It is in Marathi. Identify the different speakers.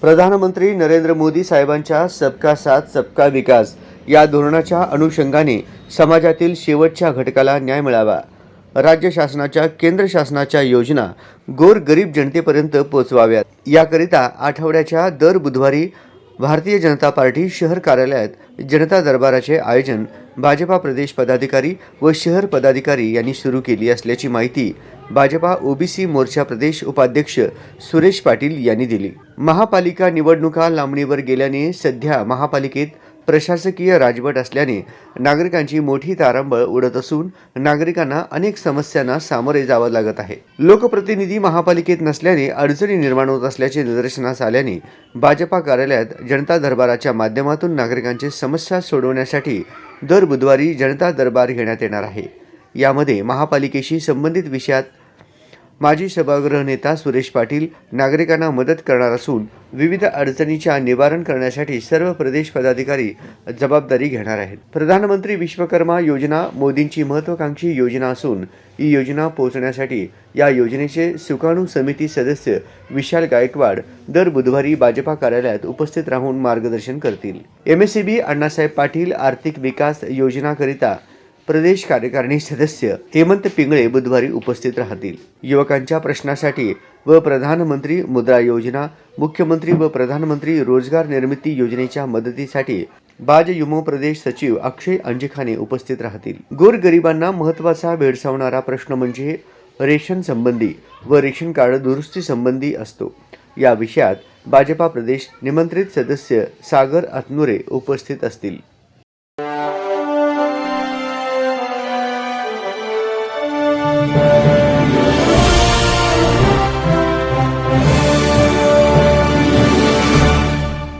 Speaker 1: प्रधानमंत्री नरेंद्र मोदी साहेबांच्या सबका साथ सबका विकास या धोरणाच्या अनुषंगाने समाजातील शेवटच्या घटकाला न्याय मिळावा. राज्य शासनाच्या केंद्र शासनाच्या योजना गोर गरीब जनतेपर्यंत पोचवाव्यात. याकरिता आठवड्याच्या दर बुधवारी भारतीय जनता पार्टी शहर कार्यालयात जनता दरबाराचे आयोजन भाजपा प्रदेश पदाधिकारी व शहर पदाधिकारी यांनी सुरू केली असल्याची माहिती भाजपा ओबीसी मोर्चा प्रदेश उपाध्यक्ष सुरेश पाटील यांनी दिली. महापालिका निवडणुका लांबणीवर गेल्याने सध्या महापालिकेत प्रशासकीय राजवट असल्याने नागरिकांची मोठी तारांबळ उडत असून नागरिकांना अनेक समस्यांना सामोरे जावं लागत आहे. लोकप्रतिनिधी महापालिकेत नसल्याने अडचणी निर्माण होत असल्याचे निदर्शनास आल्याने भाजपा कार्यालयात जनता दरबाराच्या माध्यमातून नागरिकांची समस्या सोडवण्यासाठी दर बुधवारी जनता दरबार घेण्यात येणार आहे. यामध्ये महापालिकेशी संबंधित विषयात माजी सभागृह नेता सुरेश पाटील नागरिकांना मदत करणार असून विविध अडचणीच्या निवारण करण्यासाठी सर्व प्रदेश पदाधिकारी जबाबदारी घेणार आहेत. प्रधानमंत्री विश्वकर्मा योजना मोदींची महत्त्वाकांक्षी योजना असून ही योजना पोहोचण्यासाठी या योजनेचे सुकाणू समिती सदस्य विशाल गायकवाड दर बुधवारी भाजपा कार्यालयात उपस्थित राहून मार्गदर्शन करतील. M S C B Annasaheb Patil आर्थिक विकास योजनाकरिता प्रदेश कार्यकारिणी सदस्य हेमंत पिंगळे बुधवारी उपस्थित राहतील. युवकांच्या प्रश्नासाठी व प्रधानमंत्री मुद्रा योजना मुख्यमंत्री व प्रधानमंत्री रोजगार निर्मिती योजनेच्या मदतीसाठी बाज युमो प्रदेश सचिव अक्षय अंजिखाने उपस्थित राहतील. गोरगरिबांना महत्त्वाचा भेडसावणारा प्रश्न म्हणजे रेशन संबंधी व रेशन कार्ड दुरुस्ती संबंधी असतो. या विषयात भाजपा प्रदेश निमंत्रित सदस्य सागर अतनुरे उपस्थित असतील.